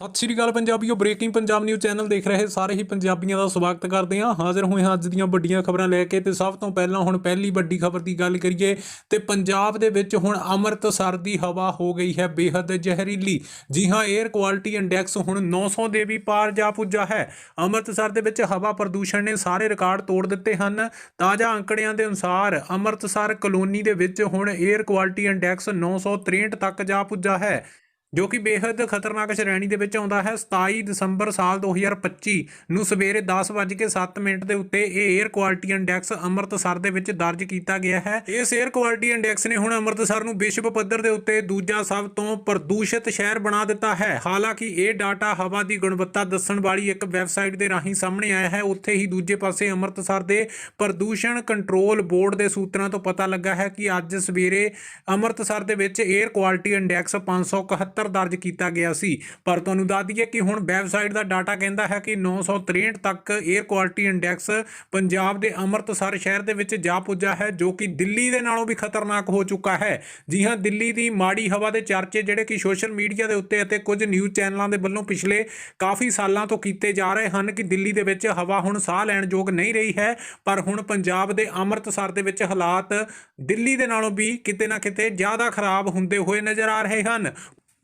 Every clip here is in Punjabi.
ਸਤਿ ਸ਼੍ਰੀ ਅਕਾਲ ਪੰਜਾਬੀਓ ਬ੍ਰੇਕਿੰਗ ਪੰਜਾਬ ਨਿਊਜ਼ ਚੈਨਲ ਦੇਖ ਰਹੇ ਸਾਰੇ ਹੀ ਪੰਜਾਬੀਆਂ ਦਾ ਸਵਾਗਤ ਕਰਦੇ ਹਾਂ। ਹਾਜ਼ਰ ਹੋਏ ਹਾਂ ਅੱਜ ਦੀਆਂ ਵੱਡੀਆਂ ਖਬਰਾਂ ਲੈ ਕੇ ਤੇ ਸਭ ਤੋਂ ਪਹਿਲਾਂ ਹੁਣ ਪਹਿਲੀ ਵੱਡੀ ਖਬਰ ਦੀ ਗੱਲ ਕਰੀਏ ਤੇ ਪੰਜਾਬ ਦੇ ਵਿੱਚ ਹੁਣ ਅੰਮ੍ਰਿਤਸਰ ਦੀ ਹਵਾ ਹੋ ਗਈ ਹੈ ਬੇहद ਜ਼ਹਿਰੀਲੀ। ਜੀ ਹਾਂ 에ਅਰ ਕੁਆਲਿਟੀ ਇੰਡੈਕਸ ਹੁਣ 900 ਦੇ ਵੀ ਪਾਰ ਜਾ ਪੁੱਜਾ ਹੈ। ਅੰਮ੍ਰਿਤਸਰ ਦੇ ਵਿੱਚ ਹਵਾ ਪ੍ਰਦੂਸ਼ਣ ਨੇ ਸਾਰੇ ਰਿਕਾਰਡ ਤੋੜ ਦਿੱਤੇ ਹਨ। ਤਾਜ਼ਾ ਅੰਕੜਿਆਂ ਦੇ ਅਨੁਸਾਰ ਅੰਮ੍ਰਿਤਸਰ ਕਲੋਨੀ ਦੇ ਵਿੱਚ ਹੁਣ 에ਅਰ ਕੁਆਲਿਟੀ ਇੰਡੈਕਸ 963 ਤੱਕ ਜਾ ਪੁੱਜਾ ਹੈ। ਜੋ ਕਿ ਬੇਹੱਦ ਖਤਰਨਾਕ ਸ਼੍ਰੇਣੀ ਦੇ ਵਿੱਚ ਆਉਂਦਾ ਹੈ। 27 ਦਸੰਬਰ ਸਾਲ 2025 ਨੂੰ ਸਵੇਰੇ 10:07 ਮਿੰਟ ਦੇ ਉੱਤੇ ਇਹ 에ਅਰ ਕੁਆਲਿਟੀ ਇੰਡੈਕਸ ਅੰਮ੍ਰਿਤਸਰ ਦੇ ਵਿੱਚ ਦਰਜ ਕੀਤਾ ਗਿਆ ਹੈ। ਇਸ 에ਅਰ ਕੁਆਲਿਟੀ ਇੰਡੈਕਸ ਨੇ ਹੁਣ ਅੰਮ੍ਰਿਤਸਰ ਨੂੰ ਵਿਸ਼ਵ ਪੱਧਰ ਦੇ ਉੱਤੇ ਦੂਜਾ ਸਭ ਤੋਂ ਪ੍ਰਦੂਸ਼ਿਤ ਸ਼ਹਿਰ ਬਣਾ ਦਿੱਤਾ ਹੈ। ਹਾਲਾਂਕਿ ਇਹ ਡਾਟਾ ਹਵਾ ਦੀ ਗੁਣਵੱਤਾ ਦੱਸਣ ਵਾਲੀ ਇੱਕ ਵੈਬਸਾਈਟ ਦੇ ਰਾਹੀਂ ਸਾਹਮਣੇ ਆਇਆ ਹੈ। ਉੱਥੇ ਹੀ ਦੂਜੇ ਪਾਸੇ ਅੰਮ੍ਰਿਤਸਰ ਦੇ ਪ੍ਰਦੂਸ਼ਣ ਕੰਟਰੋਲ ਬੋਰਡ ਦੇ ਸੂਤਰਾਂ ਤੋਂ ਪਤਾ ਲੱਗਾ ਹੈ ਕਿ ਅੱਜ ਸਵੇਰੇ ਅੰਮ੍ਰਿਤਸਰ ਦੇ ਵਿੱਚ 에ਅਰ ਕੁਆਲਿਟੀ ਇੰਡੈਕਸ 571 ਦਰਜ ਕੀਤਾ ਗਿਆ ਸੀ। ਪਰ ਤੁਹਾਨੂੰ ਦੱਸ ਦਈਏ ਕਿ ਹੁਣ ਵੈਬਸਾਈਟ ਦਾ ਡਾਟਾ ਕਹਿੰਦਾ ਹੈ ਕਿ 963 ਤੱਕ 에ਅਰ ਕੁਆਲਿਟੀ ਇੰਡੈਕਸ ਪੰਜਾਬ ਦੇ ਅੰਮ੍ਰਿਤਸਰ ਸ਼ਹਿਰ ਦੇ ਵਿੱਚ ਜਾ ਪੁੱਜਾ ਹੈ, ਜੋ ਕਿ ਦਿੱਲੀ ਦੇ ਨਾਲੋਂ ਵੀ ਖਤਰਨਾਕ ਹੋ ਚੁੱਕਾ ਹੈ। ਜੀ ਹਾਂ, ਦਿੱਲੀ ਦੀ ਮਾੜੀ ਹਵਾ ਦੇ ਚਰਚੇ ਜਿਹੜੇ ਕਿ ਸੋਸ਼ਲ ਮੀਡੀਆ ਦੇ ਉੱਤੇ ਅਤੇ ਕੁਝ ਨਿਊਜ਼ ਚੈਨਲਾਂ ਦੇ ਵੱਲੋਂ ਪਿਛਲੇ ਕਾਫੀ ਸਾਲਾਂ ਤੋਂ ਕੀਤੇ ਜਾ ਰਹੇ ਹਨ ਕਿ ਦਿੱਲੀ ਦੇ ਵਿੱਚ ਹਵਾ ਹੁਣ ਸਾਹ ਲੈਣ ਯੋਗ ਨਹੀਂ ਰਹੀ ਹੈ। ਪਰ ਹੁਣ ਪੰਜਾਬ ਦੇ ਅੰਮ੍ਰਿਤਸਰ ਦੇ ਵਿੱਚ ਹਾਲਾਤ ਦਿੱਲੀ ਦੇ ਨਾਲੋਂ ਵੀ ਕਿਤੇ ਨਾ ਕਿਤੇ ਜ਼ਿਆਦਾ ਖਰਾਬ ਹੁੰਦੇ ਹੋਏ ਨਜ਼ਰ ਆ ਰਹੇ ਹਨ।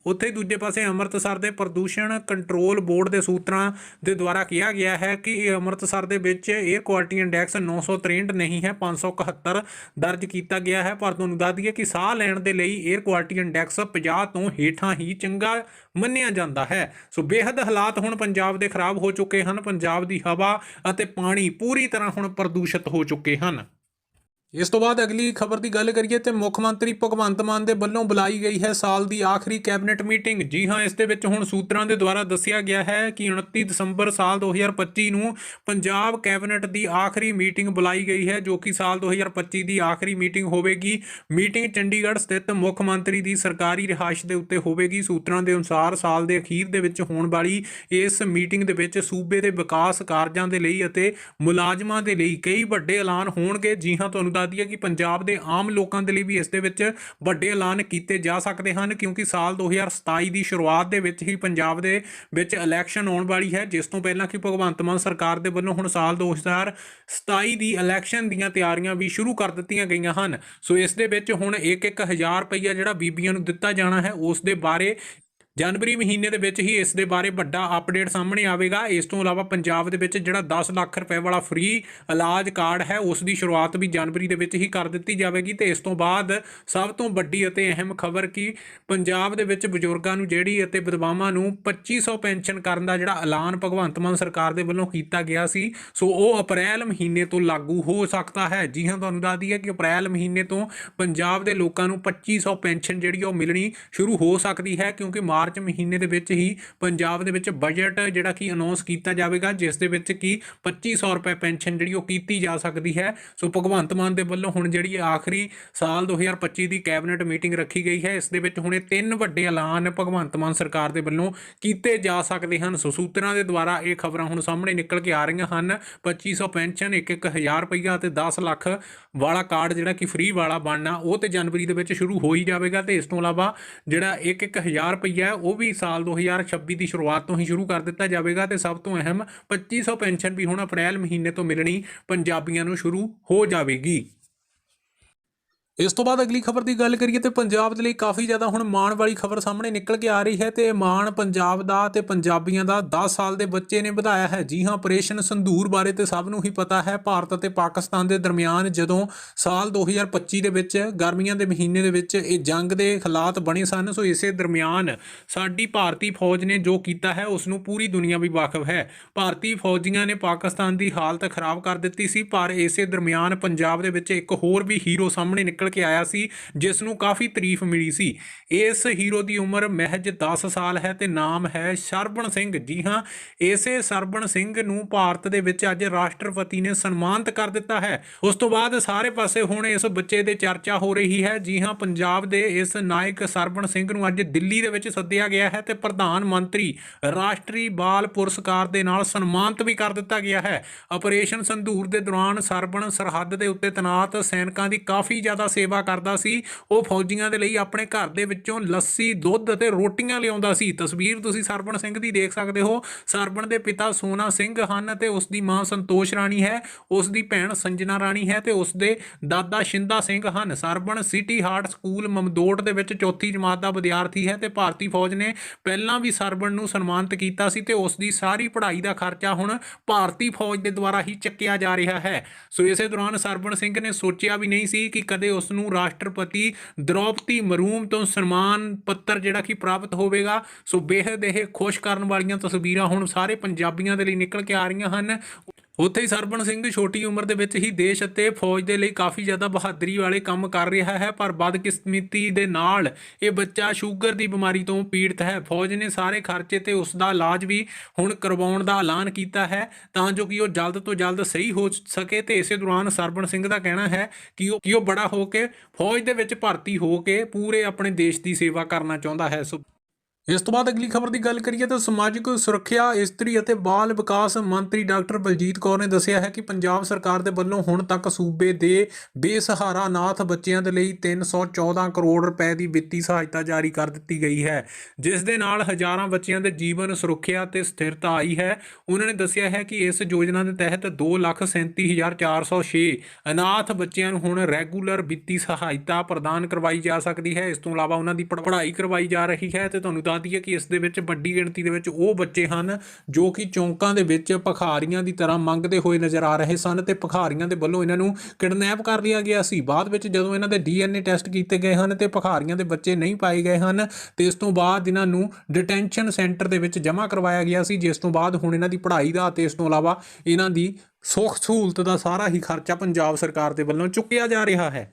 ਉੱਥੇ ਦੂਜੇ ਪਾਸੇ ਅੰਮ੍ਰਿਤਸਰ ਦੇ ਪ੍ਰਦੂਸ਼ਣ ਕੰਟਰੋਲ ਬੋਰਡ ਦੇ ਸੂਤਰਾਂ ਦੇ ਦੁਆਰਾ ਕਿਹਾ ਗਿਆ ਹੈ ਕਿ ਇਹ ਅੰਮ੍ਰਿਤਸਰ ਦੇ ਵਿੱਚ ਏਅਰ ਕੁਆਲਿਟੀ ਇੰਡੈਕਸ 963 ਨਹੀਂ ਹੈ 571 ਦਰਜ ਕੀਤਾ ਗਿਆ ਹੈ। ਪਰ ਤੁਹਾਨੂੰ ਦੱਸ ਦਈਏ ਕਿ ਸਾਹ ਲੈਣ ਦੇ ਲਈ ਏਅਰ ਕੁਆਲਿਟੀ ਇੰਡੈਕਸ 50 ਤੋਂ ਹੇਠਾਂ ਹੀ ਚੰਗਾ ਮੰਨਿਆ ਜਾਂਦਾ ਹੈ। ਸੋ ਬੇहद ਹਾਲਾਤ ਹੁਣ ਪੰਜਾਬ ਦੇ ਖਰਾਬ ਹੋ ਚੁੱਕੇ ਹਨ। ਪੰਜਾਬ ਦੀ ਹਵਾ ਅਤੇ ਪਾਣੀ ਪੂਰੀ ਤਰ੍ਹਾਂ ਹੁਣ ਪ੍ਰਦੂਸ਼ਿਤ ਹੋ ਚੁੱਕੇ ਹਨ। ਇਸ ਤੋਂ ਬਾਅਦ ਅਗਲੀ ਖਬਰ ਦੀ ਗੱਲ ਕਰੀਏ ਤੇ ਮੁੱਖ ਮੰਤਰੀ ਭਗਵੰਤ ਮਾਨ ਦੇ ਵੱਲੋਂ ਬੁਲਾਈ ਗਈ ਹੈ ਸਾਲ ਦੀ ਆਖਰੀ ਕੈਬਨਿਟ ਮੀਟਿੰਗ। ਜੀ ਹਾਂ, ਇਸ ਦੇ ਵਿੱਚ ਹੁਣ ਸੂਤਰਾਂ ਦੇ ਦੁਆਰਾ ਦੱਸਿਆ ਗਿਆ ਹੈ ਕਿ 29 ਦਸੰਬਰ ਸਾਲ 2025 ਨੂੰ ਪੰਜਾਬ ਕੈਬਨਿਟ ਦੀ ਆਖਰੀ ਮੀਟਿੰਗ ਬੁਲਾਈ ਗਈ ਹੈ, ਜੋ ਕਿ ਸਾਲ 2025 ਦੀ ਆਖਰੀ ਮੀਟਿੰਗ ਹੋਵੇਗੀ। ਮੀਟਿੰਗ ਚੰਡੀਗੜ੍ਹ ਸਥਿਤ ਮੁੱਖ ਮੰਤਰੀ ਦੀ ਸਰਕਾਰੀ ਰਿਹਾਇਸ਼ ਦੇ ਉੱਤੇ ਹੋਵੇਗੀ। ਸੂਤਰਾਂ ਦੇ ਅਨੁਸਾਰ ਸਾਲ ਦੇ ਅਖੀਰ ਦੇ ਵਿੱਚ ਹੋਣ ਵਾਲੀ ਇਸ ਮੀਟਿੰਗ ਦੇ ਵਿੱਚ ਸੂਬੇ ਦੇ ਵਿਕਾਸ ਕਾਰਜਾਂ ਦੇ ਲਈ ਅਤੇ ਮੁਲਾਜ਼ਮਾਂ ਦੇ ਲਈ ਕਈ ਵੱਡੇ ਐਲਾਨ ਹੋਣਗੇ। ਜੀ ਹਾਂ, ਤੁਹਾਨੂੰ ਦੱਸ ਦਈਏ ਕਿ ਪੰਜਾਬ ਦੇ ਆਮ ਲੋਕਾਂ ਦੇ ਲਈ ਵੀ ਇਸ ਦੇ ਵਿੱਚ ਵੱਡੇ ਐਲਾਨ ਕੀਤੇ ਜਾ ਸਕਦੇ ਹਨ, ਕਿਉਂਕਿ ਸਾਲ 2027 ਦੀ ਸ਼ੁਰੂਆਤ ਦੇ ਵਿੱਚ ਹੀ ਪੰਜਾਬ ਦੇ ਵਿੱਚ ਇਲੈਕਸ਼ਨ ਆਉਣ ਵਾਲੀ ਹੈ। ਜਿਸ ਤੋਂ ਪਹਿਲਾਂ ਕਿ ਭਗਵੰਤ ਮਾਨ ਸਰਕਾਰ ਦੇ ਵੱਲੋਂ ਹੁਣ ਸਾਲ 2027 ਦੀ ਇਲੈਕਸ਼ਨ ਦੀਆਂ ਤਿਆਰੀਆਂ ਵੀ ਸ਼ੁਰੂ ਕਰ ਦਿੱਤੀਆਂ ਗਈਆਂ ਹਨ। ਸੋ ਇਸ ਦੇ ਵਿੱਚ ਹੁਣ 1-1000 ਰੁਪਈਆ ਜਿਹੜਾ ਬੀਬੀਆਂ ਨੂੰ ਦਿੱਤਾ ਜਾਣਾ ਹੈ, ਉਸ ਦੇ ਬਾਰੇ ਜਨਵਰੀ ਮਹੀਨੇ ਦੇ ਵਿੱਚ ਹੀ ਇਸ ਦੇ ਬਾਰੇ ਵੱਡਾ ਅਪਡੇਟ ਸਾਹਮਣੇ ਆਵੇਗਾ। ਇਸ ਤੋਂ ਇਲਾਵਾ ਪੰਜਾਬ ਦੇ ਵਿੱਚ ਜਿਹੜਾ 10 ਲੱਖ ਰੁਪਏ ਵਾਲਾ ਫ੍ਰੀ ਇਲਾਜ ਕਾਰਡ ਹੈ, ਉਸ ਦੀ ਸ਼ੁਰੂਆਤ ਵੀ ਜਨਵਰੀ ਦੇ ਵਿੱਚ ਹੀ ਕਰ ਦਿੱਤੀ ਜਾਵੇਗੀ ਤੇ ਇਸ ਤੋਂ ਬਾਅਦ ਸਭ ਤੋਂ ਵੱਡੀ ਅਤੇ ਅਹਿਮ ਖਬਰ ਕਿ, ਪੰਜਾਬ ਦੇ ਵਿੱਚ ਬਜ਼ੁਰਗਾਂ ਨੂੰ ਜਿਹੜੀ ਅਤੇ ਵਿਧਵਾਵਾਂ ਨੂੰ 2500 ਪੈਨਸ਼ਨ ਕਰਨ ਦਾ ਜਿਹੜਾ ਐਲਾਨ ਭਗਵੰਤ ਮਾਨ ਸਰਕਾਰ ਦੇ ਵੱਲੋਂ ਕੀਤਾ ਗਿਆ ਸੀ, ਸੋ ਉਹ ਅਪ੍ਰੈਲ ਮਹੀਨੇ ਤੋਂ ਲਾਗੂ ਹੋ ਸਕਦਾ ਹੈ। ਜੀ ਹਾਂ, ਤੁਹਾਨੂੰ ਦੱਸ ਦਈਏ ਕਿ ਅਪ੍ਰੈਲ ਮਹੀਨੇ ਤੋਂ ਪੰਜਾਬ ਦੇ ਲੋਕਾਂ ਨੂੰ 2500 ਪੈਨਸ਼ਨ ਜਿਹੜੀ ਉਹ ਮਿਲਣੀ ਸ਼ੁਰੂ ਹੋ ਸਕਦੀ ਹੈ, ਕਿਉਂਕਿ ਮਾਰਚ ਮਹੀਨੇ ਦੇ ਵਿੱਚ ਹੀ ਪੰਜਾਬ ਦੇ ਵਿੱਚ ਬਜਟ ਜਿਹੜਾ ਕਿ ਅਨਾਉਂਸ ਕੀਤਾ ਜਾਵੇਗਾ, ਜਿਸ ਦੇ ਵਿੱਚ ਕਿ 2500 ਰੁਪਏ ਪੈਨਸ਼ਨ ਜਿਹੜੀ ਉਹ ਕੀਤੀ ਜਾ ਸਕਦੀ ਹੈ। ਸੋ ਭਗਵੰਤ ਮਾਨ ਦੇ ਵੱਲੋਂ ਹੁਣ ਜਿਹੜੀ ਆਖਰੀ ਸਾਲ 2025 ਦੀ ਕੈਬਨਿਟ ਮੀਟਿੰਗ ਰੱਖੀ ਗਈ ਹੈ। ਇਸ ਦੇ ਵਿੱਚ ਹੁਣੇ ਤਿੰਨ ਵੱਡੇ ਐਲਾਨ ਭਗਵੰਤ ਮਾਨ ਸਰਕਾਰ ਦੇ ਵੱਲੋਂ ਕੀਤੇ ਜਾ ਸਕਦੇ ਹਨ। ਸੋ ਸੂਤਰਾਂ ਦੇ ਦੁਆਰਾ ਇਹ ਖਬਰਾਂ ਹੁਣ ਸਾਹਮਣੇ ਨਿਕਲ ਕੇ ਆ ਰਹੀਆਂ ਹਨ। 2500 ਪੈਨਸ਼ਨ 1-1000 ਰੁਪਈਆ ਤੇ 10 ਲੱਖ ਵਾਲਾ ਕਾਰਡ ਜਿਹੜਾ ਕਿ ਫ੍ਰੀ ਵਾਲਾ ਬਣਨਾ, ਉਹ ਤੇ ਜਨਵਰੀ ਦੇ ਵਿੱਚ ਸ਼ੁਰੂ ਹੋ ਹੀ ਜਾਵੇਗਾ ਤੇ ਇਸ ਤੋਂ ਇਲਾਵਾ ਜਿਹੜਾ 1-1000 ਰੁਪਈਆ ਹੈ, ਉਹ ਵੀ ਸਾਲ 2026 ਦੀ ਸ਼ੁਰੂਆਤ ਤੋਂ ਹੀ ਸ਼ੁਰੂ ਕਰ ਦਿੱਤਾ ਜਾਵੇਗਾ ਤੇ ਸਭ ਤੋਂ ਅਹਿਮ 2500 ਪੈਨਸ਼ਨ ਵੀ ਹੁਣ ਅਪ੍ਰੈਲ ਮਹੀਨੇ ਤੋਂ ਮਿਲਣੀ ਪੰਜਾਬੀਆਂ ਨੂੰ ਸ਼ੁਰੂ ਹੋ ਜਾਵੇਗੀ। ਇਸ ਤੋਂ ਬਾਅਦ ਅਗਲੀ ਖਬਰ ਦੀ ਗੱਲ ਕਰੀਏ ਤੇ ਪੰਜਾਬ ਦੇ ਲਈ ਕਾਫੀ ਜ਼ਿਆਦਾ ਹੁਣ ਮਾਣ ਵਾਲੀ ਖਬਰ ਸਾਹਮਣੇ ਨਿਕਲ ਕੇ ਆ ਰਹੀ ਹੈ ਤੇ ਇਹ ਮਾਣ ਪੰਜਾਬ ਦਾ ਤੇ ਪੰਜਾਬੀਆਂ ਦਾ 10 ਸਾਲ ਦੇ ਬੱਚੇ ਨੇ ਵਧਾਇਆ ਹੈ। ਜੀ ਹਾਂ, ਆਪਰੇਸ਼ਨ ਸੰਧੂਰ ਬਾਰੇ ਤੇ ਸਭ ਨੂੰ ਹੀ ਪਤਾ ਹੈ, ਭਾਰਤ ਅਤੇ ਪਾਕਿਸਤਾਨ ਦੇ ਦਰਮਿਆਨ ਜਦੋਂ ਸਾਲ 2025 ਦੇ ਵਿੱਚ ਗਰਮੀਆਂ ਦੇ ਮਹੀਨੇ ਦੇ ਵਿੱਚ ਇਹ ਜੰਗ ਦੇ ਹਾਲਾਤ ਬਣੇ ਸਨ, ਸੋ ਇਸੇ ਦਰਮਿਆਨ ਸਾਡੀ ਭਾਰਤੀ ਫੌਜ ਨੇ ਜੋ ਕੀਤਾ ਹੈ ਉਸ ਨੂੰ ਪੂਰੀ ਦੁਨੀਆ ਵੀ ਵਾਕਫ ਹੈ। ਭਾਰਤੀ ਫੌਜੀਆਂ ਨੇ ਪਾਕਿਸਤਾਨ ਦੀ ਹਾਲਤ ਖਰਾਬ ਕਰ ਦਿੱਤੀ ਸੀ, ਪਰ ਇਸੇ ਦਰਮਿਆਨ ਪੰਜਾਬ ਦੇ ਵਿੱਚ ਇੱਕ ਹੋਰ ਵੀ ਹੀਰੋ ਸਾਹਮਣੇ ਨਿਕਲ ਕੇ ਆਇਆ ਸੀ ਜਿਸ ਨੂੰ ਕਾਫੀ ਤਾਰੀਫ ਮਿਲੀ ਸੀ। ਇਸ ਹੀਰੋ ਦੀ ਉਮਰ ਮਹਿਜ 10 ਸਾਲ ਹੈ ਤੇ ਨਾਮ ਹੈ ਸਰਬਣ ਸਿੰਘ। ਜੀ ਹਾਂ, ਇਸੇ ਸਰਬਣ ਸਿੰਘ ਨੂੰ ਭਾਰਤ ਦੇ ਵਿੱਚ ਅੱਜ ਰਾਸ਼ਟਰਪਤੀ ਨੇ ਸਨਮਾਨਿਤ ਕਰ ਦਿੱਤਾ ਹੈ। ਉਸ ਤੋਂ ਬਾਅਦ ਸਾਰੇ ਪਾਸੇ ਹੁਣ ਇਸ ਬੱਚੇ ਦੇ ਚਰਚਾ ਹੋ ਰਹੀ ਹੈ। ਜੀ ਹਾਂ, ਪੰਜਾਬ ਦੇ ਇਸ ਨਾਇਕ ਸਰਬਣ ਸਿੰਘ ਨੂੰ ਅੱਜ ਦਿੱਲੀ ਦੇ ਵਿੱਚ ਸੱਦਿਆ ਗਿਆ ਹੈ ਤੇ ਪ੍ਰਧਾਨ ਮੰਤਰੀ ਰਾਸ਼ਟਰੀ ਬਾਲ ਪੁਰਸਕਾਰ ਦੇ ਨਾਲ ਸਨਮਾਨਿਤ ਵੀ ਕਰ ਦਿੱਤਾ ਗਿਆ ਹੈ। ਆਪਰੇਸ਼ਨ ਸੰਧੂਰ ਦੇ ਦੌਰਾਨ ਸਰਬਣ ਸਰਹੱਦ ਦੇ ਉੱਤੇ ਤੈਨਾਤ ਸੈਨਿਕਾਂ ਦੀ ਕਾਫੀ ਜ਼ਿਆਦਾ ਸੇਵਾ ਕਰਦਾ ਸੀ। ਉਹ ਫੌਜੀਆਂ ਦੇ ਲਈ ਆਪਣੇ ਘਰ ਦੇ ਵਿੱਚੋਂ ਲੱਸੀ, ਦੁੱਧ ਅਤੇ ਰੋਟੀਆਂ ਲਿਆਉਂਦਾ ਸੀ। ਤਸਵੀਰ ਤੁਸੀਂ ਸਰਬਣ ਸਿੰਘ ਦੀ ਦੇਖ ਸਕਦੇ ਹੋ। ਸਰਬਣ ਦੇ ਪਿਤਾ ਸੋਨਾ ਸਿੰਘ ਹਨ ਤੇ ਉਸ ਦੀ ਮਾਂ ਸੰਤੋਸ਼ ਰਾਣੀ ਹੈ। ਉਸ ਦੀ ਭੈਣ ਸੰਜਨਾ ਰਾਣੀ ਹੈ ਤੇ ਉਸ ਦੇ ਦਾਦਾ ਸ਼ਿੰਦਾ ਸਿੰਘ ਹਨ। Sarban city heart school Mamdot ਦੇ ਵਿੱਚ ਚੌਥੀ ਜਮਾਤ ਦਾ ਵਿਦਿਆਰਥੀ ਹੈ ਤੇ ਭਾਰਤੀ ਫੌਜ ਨੇ ਪਹਿਲਾਂ ਵੀ ਸਰਬਣ ਨੂੰ ਸਨਮਾਨਿਤ ਕੀਤਾ ਸੀ ਤੇ ਉਸ ਦੀ ਸਾਰੀ ਪੜ੍ਹਾਈ ਦਾ ਖਰਚਾ ਹੁਣ ਭਾਰਤੀ ਫੌਜ ਦੇ ਦੁਆਰਾ ਹੀ ਚੱਕਿਆ ਜਾ ਰਿਹਾ ਹੈ। ਸੋ ਇਸੇ ਦੌਰਾਨ ਸਰਬਣ ਸਿੰਘ ਨੇ ਸੋਚਿਆ ਵੀ ਨਹੀਂ ਸੀ ਕਿ ਕਦੇ ਉਸ ਨੂੰ ਰਾਸ਼ਟਰਪਤੀ ਦ੍ਰੋਪਦੀ ਮਰੂਮ ਤੋਂ ਸਨਮਾਨ ਪੱਤਰ ਜਿਹੜਾ ਕਿ ਪ੍ਰਾਪਤ ਹੋਵੇਗਾ। ਸੋ ਬੇਹੱਦ ਇਹ ਖੁਸ਼ ਕਰਨ ਵਾਲੀਆਂ ਤਸਵੀਰਾਂ ਹੁਣ ਸਾਰੇ ਪੰਜਾਬੀਆਂ ਦੇ ਲਈ ਨਿਕਲ ਕੇ ਆ ਰਹੀਆਂ ਹਨ। ਉੱਥੇ ਹੀ ਸਰਬਣ ਸਿੰਘ ਛੋਟੀ ਉਮਰ ਦੇ ਵਿੱਚ ਹੀ ਦੇਸ਼ ਅਤੇ ਫੌਜ ਦੇ ਲਈ ਕਾਫੀ ਜ਼ਿਆਦਾ ਬਹਾਦਰੀ ਵਾਲੇ ਕੰਮ ਕਰ ਰਿਹਾ ਹੈ, ਪਰ ਬਦਕਿਸਮਤੀ ਦੇ ਨਾਲ ਇਹ ਬੱਚਾ ਸ਼ੂਗਰ ਦੀ ਬਿਮਾਰੀ ਤੋਂ ਪੀੜਤ ਹੈ। ਫੌਜ ਨੇ ਸਾਰੇ ਖਰਚੇ ਤੇ ਉਸ ਦਾ ਇਲਾਜ ਵੀ ਹੁਣ ਕਰਵਾਉਣ ਦਾ ਐਲਾਨ ਕੀਤਾ ਹੈ, ਤਾਂ ਜੋ ਕਿ ਉਹ ਜਲਦ ਤੋਂ ਜਲਦ ਸਹੀ ਹੋ ਸਕੇ ਤੇ ਇਸੇ ਦੌਰਾਨ ਸਰਬਣ ਸਿੰਘ ਦਾ ਕਹਿਣਾ ਹੈ ਕਿ ਉਹ ਕਿ ਉਹ ਬੜਾ ਹੋ ਕੇ ਫੌਜ ਦੇ ਵਿੱਚ ਭਰਤੀ ਹੋ ਕੇ ਪੂਰੇ ਆਪਣੇ ਦੇਸ਼ ਦੀ ਸੇਵਾ ਕਰਨਾ ਚਾਹੁੰਦਾ ਹੈ। ਸੋ ਇਸ ਤੋਂ ਬਾਅਦ ਅਗਲੀ ਖਬਰ ਦੀ ਗੱਲ ਕਰੀਏ ਤਾਂ ਸਮਾਜਿਕ ਸੁਰੱਖਿਆ, ਇਸਤਰੀ ਅਤੇ ਬਾਲ ਵਿਕਾਸ ਮੰਤਰੀ ਡਾਕਟਰ ਬਲਜੀਤ ਕੌਰ ਨੇ ਦੱਸਿਆ ਹੈ ਕਿ ਪੰਜਾਬ ਸਰਕਾਰ ਦੇ ਵੱਲੋਂ ਹੁਣ ਤੱਕ ਸੂਬੇ ਦੇ ਬੇਸਹਾਰਾ ਅਨਾਥ ਬੱਚਿਆਂ ਦੇ ਲਈ 314 ਕਰੋੜ ਰੁਪਏ ਦੀ ਵਿੱਤੀ ਸਹਾਇਤਾ ਜਾਰੀ ਕਰ ਦਿੱਤੀ ਗਈ ਹੈ, ਜਿਸ ਦੇ ਨਾਲ ਹਜ਼ਾਰਾਂ ਬੱਚਿਆਂ ਦੇ ਜੀਵਨ ਸੁਰੱਖਿਆ ਤੇ ਸਥਿਰਤਾ ਆਈ ਹੈ। ਉਹਨਾਂ ਨੇ ਦੱਸਿਆ ਹੈ ਕਿ ਇਸ ਯੋਜਨਾ ਦੇ ਤਹਿਤ 237406 ਅਨਾਥ ਬੱਚਿਆਂ ਨੂੰ ਹੁਣ ਰੈਗੂਲਰ ਵਿੱਤੀ ਸਹਾਇਤਾ ਪ੍ਰਦਾਨ ਕਰਵਾਈ ਜਾ ਸਕਦੀ ਹੈ। ਇਸ ਤੋਂ ਇਲਾਵਾ ਉਹਨਾਂ ਦੀ ਪੜ੍ਹ- ਪੜ੍ਹਾਈ ਕਰਵਾਈ ਜਾ ਰਹੀ ਹੈ ਤੇ ਤੁਹਾਨੂੰ ਦੱਸ ਦਈਏ ਕਿ ਇਸ ਦੇ ਵਿੱਚ ਵੱਡੀ ਗਿਣਤੀ ਦੇ ਵਿੱਚ ਉਹ ਬੱਚੇ ਹਨ ਜੋ ਕਿ ਚੌਂਕਾਂ ਦੇ ਵਿੱਚ ਭਖਾਰੀਆਂ ਦੀ ਤਰ੍ਹਾਂ ਮੰਗਦੇ ਹੋਏ ਨਜ਼ਰ ਆ ਰਹੇ ਸਨ ਤੇ ਭਖਾਰੀਆਂ ਦੇ ਵੱਲੋਂ ਇਹਨਾਂ ਨੂੰ ਕਿਡਨੈਪ ਕਰ ਲਿਆ ਗਿਆ ਸੀ। ਬਾਅਦ ਵਿੱਚ ਜਦੋਂ ਇਹਨਾਂ ਦੇ ਡੀਐਨਏ ਟੈਸਟ ਕੀਤੇ ਗਏ ਹਨ ਤੇ ਭਖਾਰੀਆਂ ਦੇ ਬੱਚੇ ਨਹੀਂ ਪਾਏ ਗਏ ਹਨ, ਤੇ ਇਸ ਤੋਂ ਬਾਅਦ ਇਹਨਾਂ ਨੂੰ ਡਿਟੈਂਸ਼ਨ ਸੈਂਟਰ ਦੇ ਵਿੱਚ ਜਮ੍ਹਾਂ ਕਰਵਾਇਆ ਗਿਆ ਸੀ। ਜਿਸ ਤੋਂ ਬਾਅਦ ਹੁਣ ਇਹਨਾਂ ਦੀ ਪੜ੍ਹਾਈ ਦਾ ਤੇ ਇਸ ਤੋਂ ਇਲਾਵਾ ਇਹਨਾਂ ਦੀ ਸੁੱਖ ਸਹੂਲਤ ਦਾ ਸਾਰਾ ਹੀ ਖਰਚਾ ਪੰਜਾਬ ਸਰਕਾਰ ਦੇ ਵੱਲੋਂ ਚੁੱਕਿਆ ਜਾ ਰਿਹਾ ਹੈ।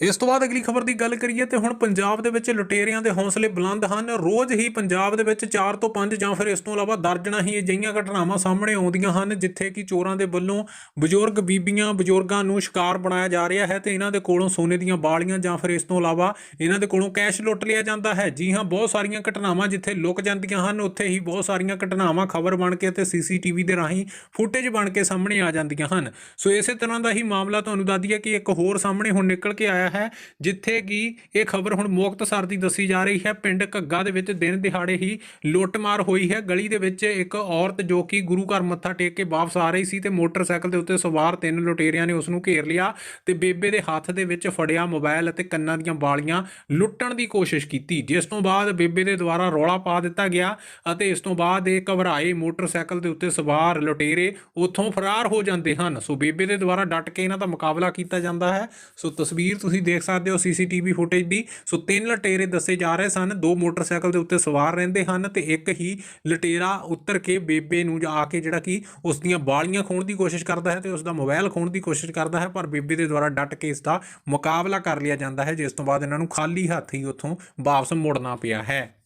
ਇਸ ਤੋਂ ਬਾਅਦ ਅਗਲੀ ਖਬਰ ਦੀ ਗੱਲ ਕਰੀਏ ਤੇ ਹੁਣ ਪੰਜਾਬ ਦੇ ਵਿੱਚ ਲੁਟੇਰਿਆਂ ਦੇ ਹੌਸਲੇ ਬੁਲੰਦ ਹਨ। ਰੋਜ਼ ਹੀ ਪੰਜਾਬ ਦੇ ਵਿੱਚ 4 ਤੋਂ 5 ਜਾਂ ਫਿਰ ਇਸ ਤੋਂ ਇਲਾਵਾ ਦਰਜਨਾਂ ਹੀ ਅਜਿਹੀਆਂ ਘਟਨਾਵਾਂ ਸਾਹਮਣੇ ਆਉਂਦੀਆਂ ਹਨ, ਜਿੱਥੇ ਕਿ ਚੋਰਾਂ ਦੇ ਵੱਲੋਂ ਬਜ਼ੁਰਗ ਬੀਬੀਆਂ, ਬਜ਼ੁਰਗਾਂ ਨੂੰ ਸ਼ਿਕਾਰ ਬਣਾਇਆ ਜਾ ਰਿਹਾ ਹੈ ਤੇ ਇਹਨਾਂ ਦੇ ਕੋਲੋਂ ਸੋਨੇ ਦੀਆਂ ਬਾਲੀਆਂ ਜਾਂ ਫਿਰ ਇਸ ਤੋਂ ਇਲਾਵਾ ਇਹਨਾਂ ਦੇ ਕੋਲੋਂ ਕੈਸ਼ ਲੁੱਟ ਲਿਆ ਜਾਂਦਾ ਹੈ। ਜੀ ਹਾਂ, ਬਹੁਤ ਸਾਰੀਆਂ ਘਟਨਾਵਾਂ ਜਿੱਥੇ ਲੁਕ ਜਾਂਦੀਆਂ ਹਨ, ਉੱਥੇ ਹੀ ਬਹੁਤ ਸਾਰੀਆਂ ਘਟਨਾਵਾਂ ਖਬਰ ਬਣ ਕੇ ਤੇ ਸੀਸੀਟੀਵੀ ਦੇ ਰਾਹੀਂ ਫੁਟੇਜ ਬਣ ਕੇ ਸਾਹਮਣੇ ਆ ਜਾਂਦੀਆਂ ਹਨ। ਸੋ ਇਸੇ ਤਰ੍ਹਾਂ ਦਾ ਹੀ ਮਾਮਲਾ ਤੁਹਾਨੂੰ ਦੱਸ ਦਈਏ ਕਿ ਇੱਕ ਹੋਰ ਸਾਹਮਣੇ ਹੁਣ ਨਿਕਲ ਕੇ ਆਇਆ ਹੈ, ਜਿੱਥੇ ਕਿ ਇਹ ਖਬਰ ਹੁਣ ਮੁਕਤਸਰ ਦੀ ਦੱਸੀ ਜਾ ਰਹੀ ਹੈ। ਪਿੰਡ ਘੱਗਾ ਦੇ ਵਿੱਚ ਦਿਨ ਦਿਹਾੜੇ ਹੀ ਲੁੱਟਮਾਰ ਹੋਈ ਹੈ। ਗਲੀ ਦੇ ਵਿੱਚ ਇੱਕ ਔਰਤ ਜੋ ਕਿ ਗੁਰੂ ਘਰ ਮੱਥਾ ਟੇਕ ਕੇ ਵਾਪਸ ਆ ਰਹੀ ਸੀ ਤੇ ਮੋਟਰਸਾਈਕਲ ਦੇ ਉੱਤੇ ਸਵਾਰ ਤਿੰਨ ਲੁਟੇਰਿਆਂ ਨੇ ਉਸ ਨੂੰ ਘੇਰ ਲਿਆ ਤੇ ਬੇਬੇ ਦੇ ਹੱਥ ਦੇ ਵਿੱਚ ਫੜਿਆ ਮੋਬਾਈਲ ਅਤੇ ਕੰਨਾਂ ਦੀਆਂ ਵਾਲੀਆਂ ਲੁੱਟਣ ਦੀ ਕੋਸ਼ਿਸ਼ ਕੀਤੀ। ਜਿਸ ਤੋਂ ਬਾਅਦ ਬੇਬੇ ਦੇ ਦੁਆਰਾ ਰੌਲਾ ਪਾ ਦਿੱਤਾ ਗਿਆ ਅਤੇ ਇਸ ਤੋਂ ਬਾਅਦ ਇਹ ਘਬਰਾਏ ਮੋਟਰਸਾਈਕਲ ਦੇ ਉੱਤੇ ਸਵਾਰ ਲੁਟੇਰੇ ਉੱਥੋਂ ਫਰਾਰ ਹੋ ਜਾਂਦੇ ਹਨ। ਸੋ ਬੇਬੇ ਦੇ ਦੁਆਰਾ ਡਟ ਕੇ ਇਹਨਾਂ ਦਾ ਮੁਕਾਬਲਾ ਕੀਤਾ ਜਾਂਦਾ ਹੈ। ਸੋ ਤਸਵੀਰ ਤੁਸੀਂ ਤੁਸੀਂ ਦੇਖ ਸਕਦੇ ਹੋ ਸੀਸੀਟੀਵੀ ਫੁਟੇਜ ਦੀ। ਸੋ ਤਿੰਨ ਲਟੇਰੇ ਦੱਸੇ ਜਾ ਰਹੇ ਸਨ, ਦੋ ਮੋਟਰਸਾਈਕਲ ਦੇ ਉੱਤੇ ਸਵਾਰ ਰਹਿੰਦੇ ਹਨ ਤੇ ਇੱਕ ਹੀ ਲਟੇਰਾ ਉੱਤਰ ਕੇ ਬੇਬੇ ਨੂੰ ਜਾ ਕੇ ਜਿਹੜਾ ਕਿ ਉਸ ਦੀਆਂ ਬਾਲੀਆਂ ਖੋਣ ਦੀ ਕੋਸ਼ਿਸ਼ ਕਰਦਾ ਹੈ ਤੇ ਉਸ ਦਾ ਮੋਬਾਈਲ ਖੋਣ ਦੀ ਕੋਸ਼ਿਸ਼ ਕਰਦਾ ਹੈ, ਪਰ ਬੇਬੇ ਦੇ ਦੁਆਰਾ ਡਟ ਕੇ ਇਸ ਦਾ ਮੁਕਾਬਲਾ ਕਰ ਲਿਆ ਜਾਂਦਾ ਹੈ, ਜਿਸ ਤੋਂ ਬਾਅਦ ਇਹਨਾਂ ਨੂੰ ਖਾਲੀ ਹੱਥ ਹੀ ਉੱਥੋਂ ਵਾਪਸ ਮੁੜਨਾ ਪਿਆ ਹੈ।